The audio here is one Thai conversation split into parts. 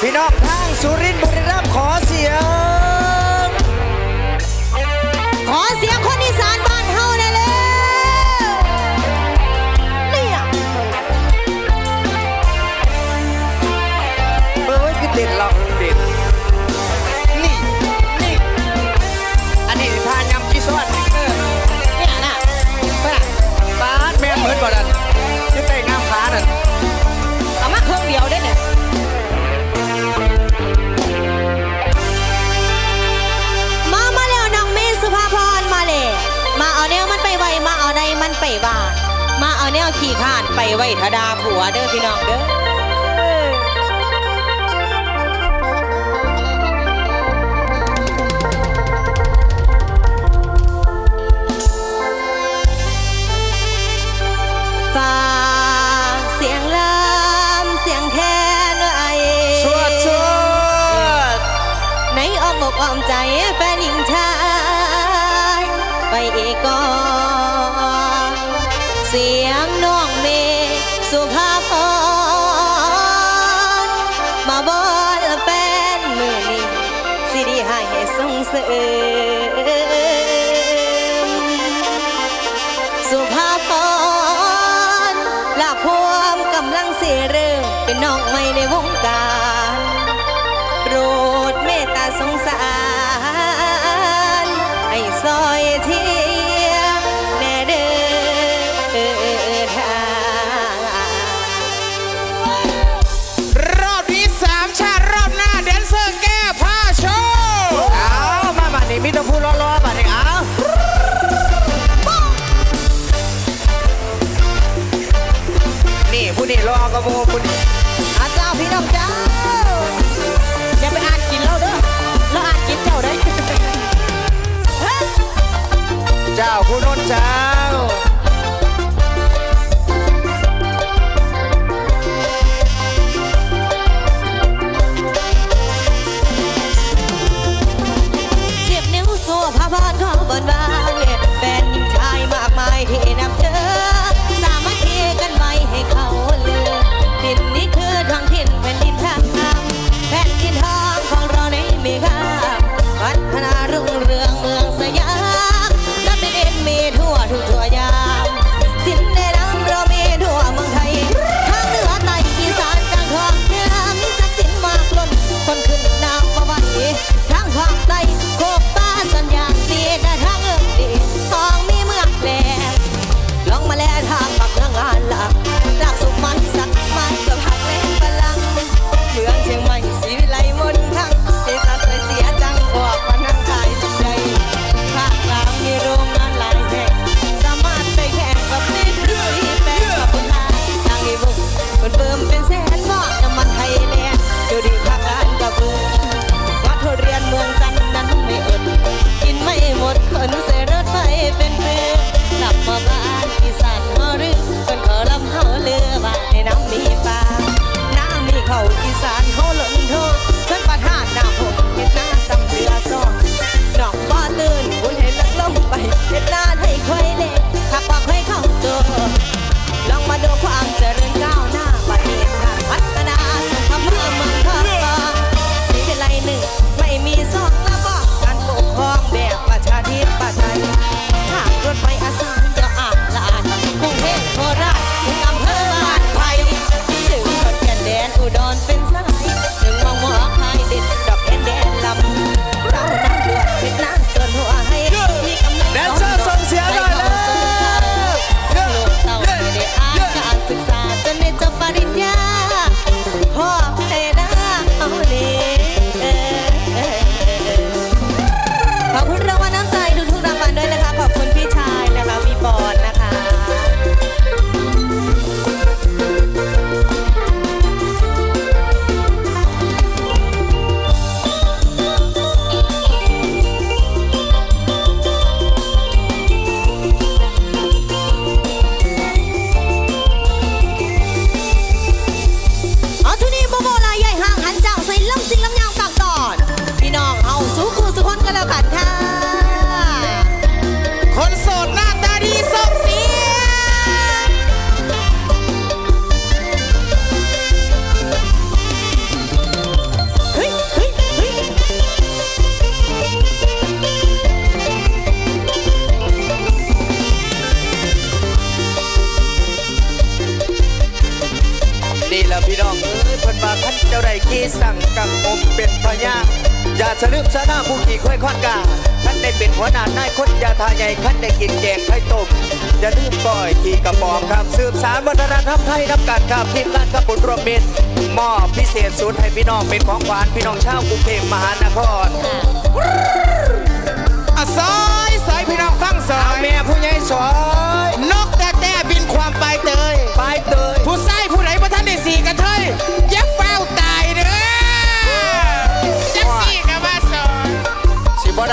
พี่น้องทางสุรินทร์บุรีรัมย์ขอเสียง เนี่ยขี่ข้านไปไว้ทดาผัวเด้อพี่น้องเด้ออ้อมอกอ้อมใจแฟ เอ็สุภาพรลาพวมกำลังเสียเรื่องเป็นน้องใหม่ในวงการ โปรดเมตตาสงสาร มีต่ผู้รอๆบัดนี้อ้านี่ผู้นี่รอกระโมคุณอาเจ้าพี่น้องเจ้า อย่าไปอ่านกินเราเด้อแล้วอ่านกินเจ้าได้เจ้าผู้นนท์เจ้า หมดคนใส่รถไฟเป็นเรือกลับมาบ้านอีสานมารือคนขอลำเฮาเรือบ้านในน้ำมีปลาน้ำมีเขาอีสานเขาหล่นโทเชิญประทานน้ำหกเห็ดหน้าสำเรือซอกดอกบ้าตื่นบุญให้ลักลงไปเห็ดหน้า you need more. มาคันเจ้าใดขี้สั่งกังอมเป็นพญาอย่าสะลืมสะหน้าผู้ขี่ค่อยค่อนกาท่านได้เป็นหัวหน้านายคนอยาทาใหญ่คันได้กินแกงไข่ต้มอย่าลืมก้อยขี่กระป๋องครับสืบสารวัฒนธรรมไทยนับการครับทีมงานขับบุญรวมมิตรมอบพิเศษศูนย์ให้พี่น้องเป็นของหวานพี่น้องชาวกรุงเทพมหานครอะซอยซอยพี่น้องฟังซอเอายแม่ผู้ใหญ่สอยนกแต่แต่บินความไปเตยปลายเตยผู้ใส่ผู้ไหนประท่านได้สี่กันเทย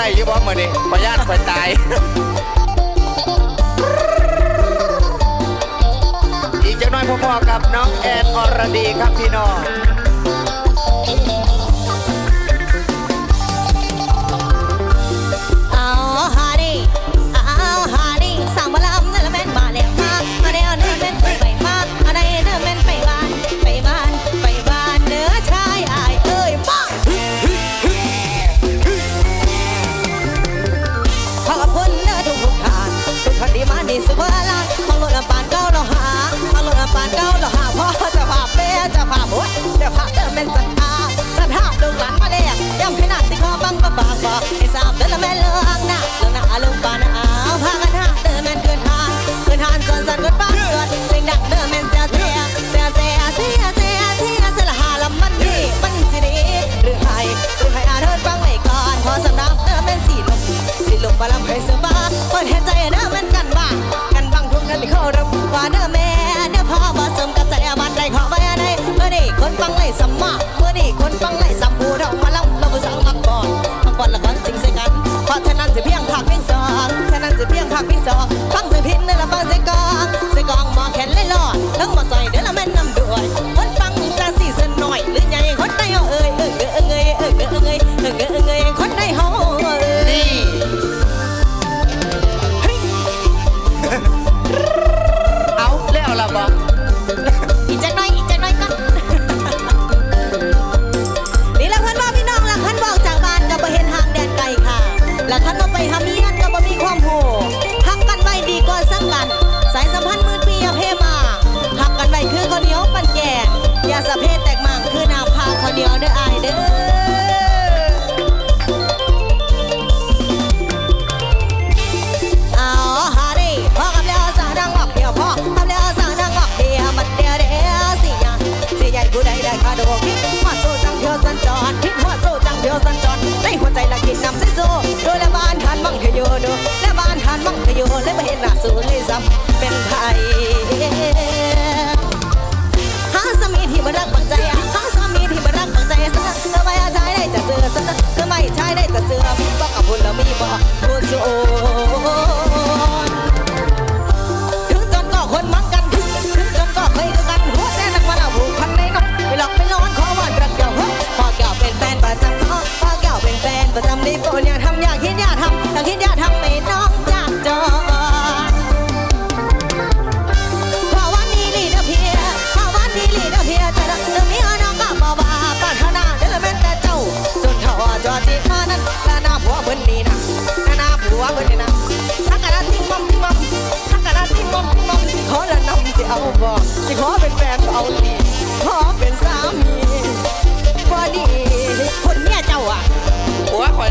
ได้อยี่บ่มื้อนี้พยานไปตาย อีกจักหน้อยพ่อๆกับน้องแอนอรดีครับพี่น้อง บอกให้ทราบเดินละแม่เลืองหน้าเลืองหน้าเลืองปานอ้าวพากันหาเดินแม่นเกินทางเกินทางส่วนสันก็ป้าส่วนเสียงดังเดินแม่นจะเสียเสียเสียเสียเสียเสียเสียละหาลำมันดีมันสิดีหรือให้หรือให้อาเทิดฟังไว้ก่อนพอสำนักเดินแม่นสีลมสีลมมาลำให้เสือบ้าเปิดเห็นใจเด้อแม่นกันบ้างกันบังทุกนั้นที่เข้ารับว่าเด้อแม่เด้อพ่อบ่สมกับใจอาบันใจขอไว้ในเมื่อนี้คนฟังไหลสัมมาเมื่อนี้คนฟังไห เพราะฉะนั้นจะเพียงผักเพียงสองฉะนั้นจะเพียงผักเพียงสองฟังเสียงพินนั่นละฟังเสียงกองเสียงกองหมอแขนเลยหลอดทั้งหมดใส่เด ซับเป็นไทยหาสามีที่มารักบังใจหาสามีที่มารักบังใจซะทำไมอาชายได้จะเสือซะทำไมชายได้จะเสือบอกกับคุณแล้วมีบอกคุณโซ เอาบ่สิขอเป็นแฟนเอาดีขอเป็นสามีพอดีคนเมียเจ้าอะหัวข่อย